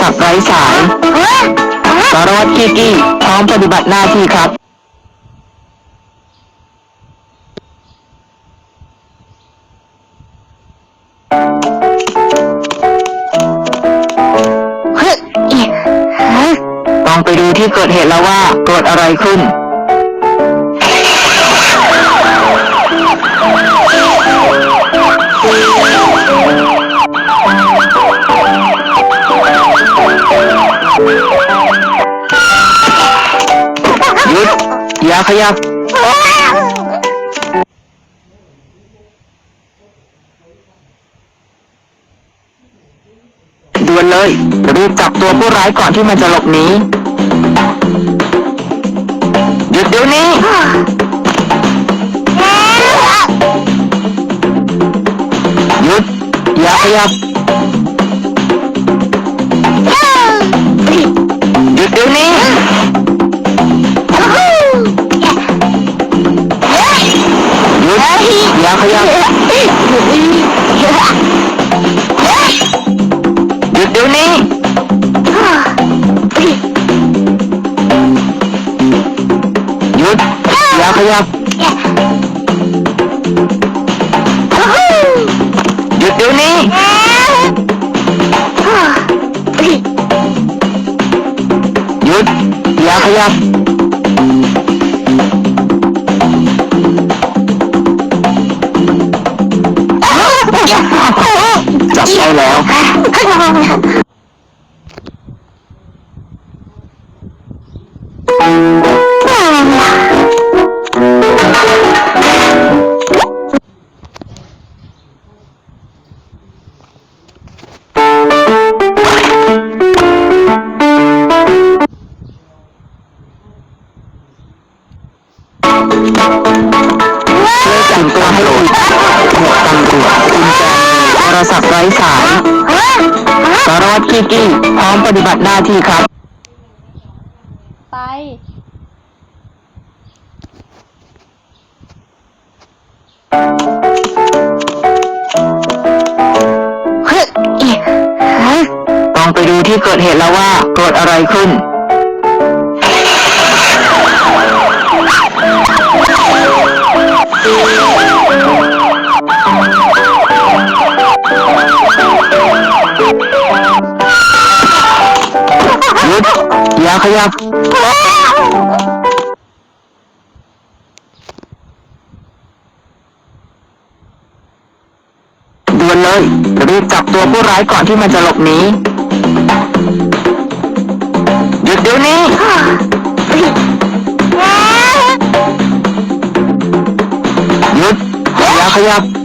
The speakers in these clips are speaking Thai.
ศัพท์ไร้สายสารวัตรกิกกี้พร้อมปฏิบัติหน้าที่ครับ ต้องไปดูที่เกิดเหตุแล้วว่าเกิดอะไรขึ้น หยุดอย่าขยับ ด่วนเลยรีบจับตัวผู้ร้ายก่อนที่มันจะหลบหนีหยุดเดี๋ยวนี้ หยุดอย่าขยับ หยุดเดี๋ยวนี้ ศัพท์ไร้สายสารวัตรกิกกี้พร้อมปฏิบัติหน้าที่ครับ ไป ต้องไปดูที่เกิดเหตุแล้วว่าเกิดอะไรขึ้น ย่าขยับด่วนเลยรีบจับตัวผู้ร้ายก่อนที่มันจะหลบหนีหยุดเดี๋ยวนี้หยุดอย่าขยับ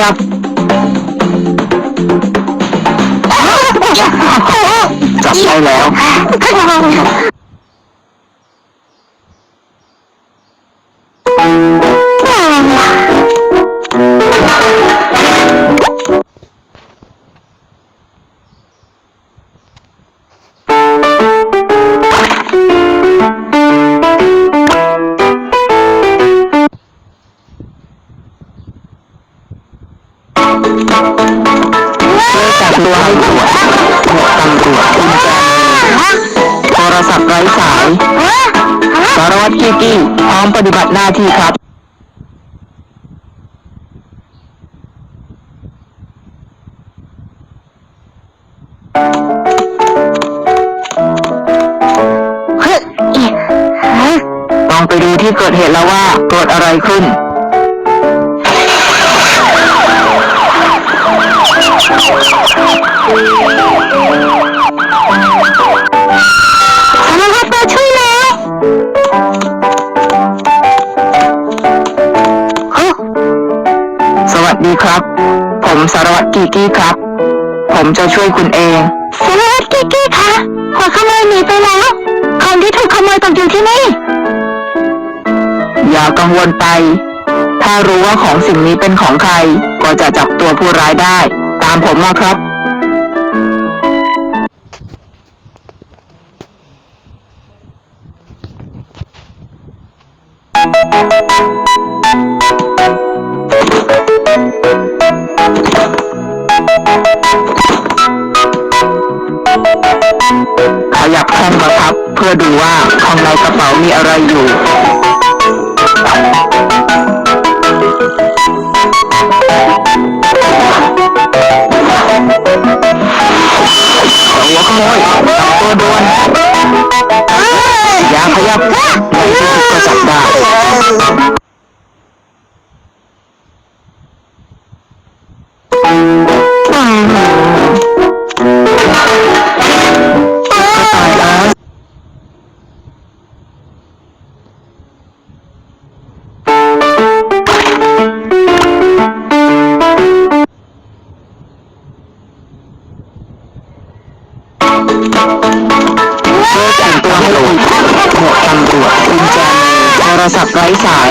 อย่าขยับ จับได้แล้วช่วยจับตัวให้ถูกหมวกตำรวจกุญแจมือโทรศัพท์ไร้สายสารวัตรกิกกี้พร้อมปฏิบัติหน้าที่ครับต้องไปดูที่เกิดเหตุแล้วว่าเกิดอะไรขึ้น ดีครับ ผมสารวัตรกีกี้ครับ ผมจะช่วยคุณเอง สารวัตรกีกี้คะหัวขโมยหนีไปแล้วคนที่ถูกขโมยตกอยู่ที่นี่ อย่ากังวลไป ถ้ารู้ว่าของสิ่งนี้เป็นของใคร ก็จะจับตัวผู้ร้ายได้ ตามผมมาครับ ขยับแข้งมาครับเพื่อดูว่าข้างในกระเป๋ามีอะไรอยู่ ตายแล้วเพื่อแต่งตัวให้ถูกหมวกตำรวจกุญแจมือโทรศัพท์ไร้สาย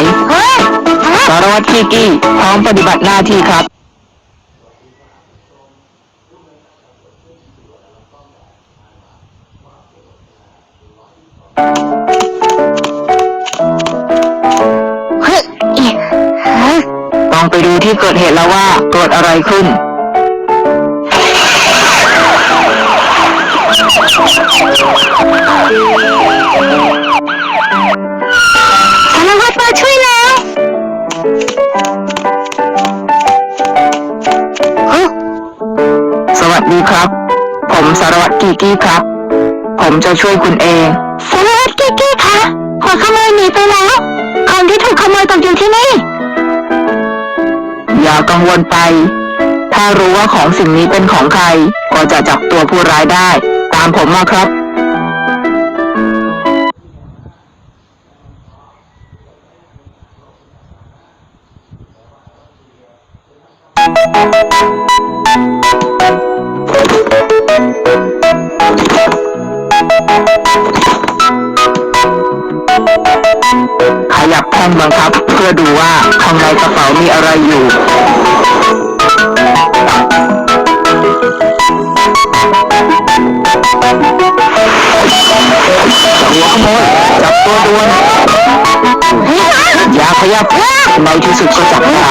สารวัตรคีกี้พร้อมปฏิบัติหน้าที่ครับ เกิดเหตุแล้วว่าเกิดอะไรขึ้น สารวัตรมาช่วยแล้ว สวัสดีครับ ผมสารวัตรกีกี้ครับ ผมจะช่วยคุณเอง สารวัตรกีกี้คะหัวขโมยหนีไปแล้ว ของที่ถูกขโมยตกอยู่ที่นี่าวกังวลไป ถ้ารู้ว่าของสิ่งนี้เป็นของใคร ก็จะจับตัวผู้ร้ายได้ ตามผมมาครับข ยันบังคับ เพื่อดูว่าข้างในกระเป๋ามีอะไรอยู่หัวขโมยจับตัวด่วนอย่าขยับในที่สุดก็จับได้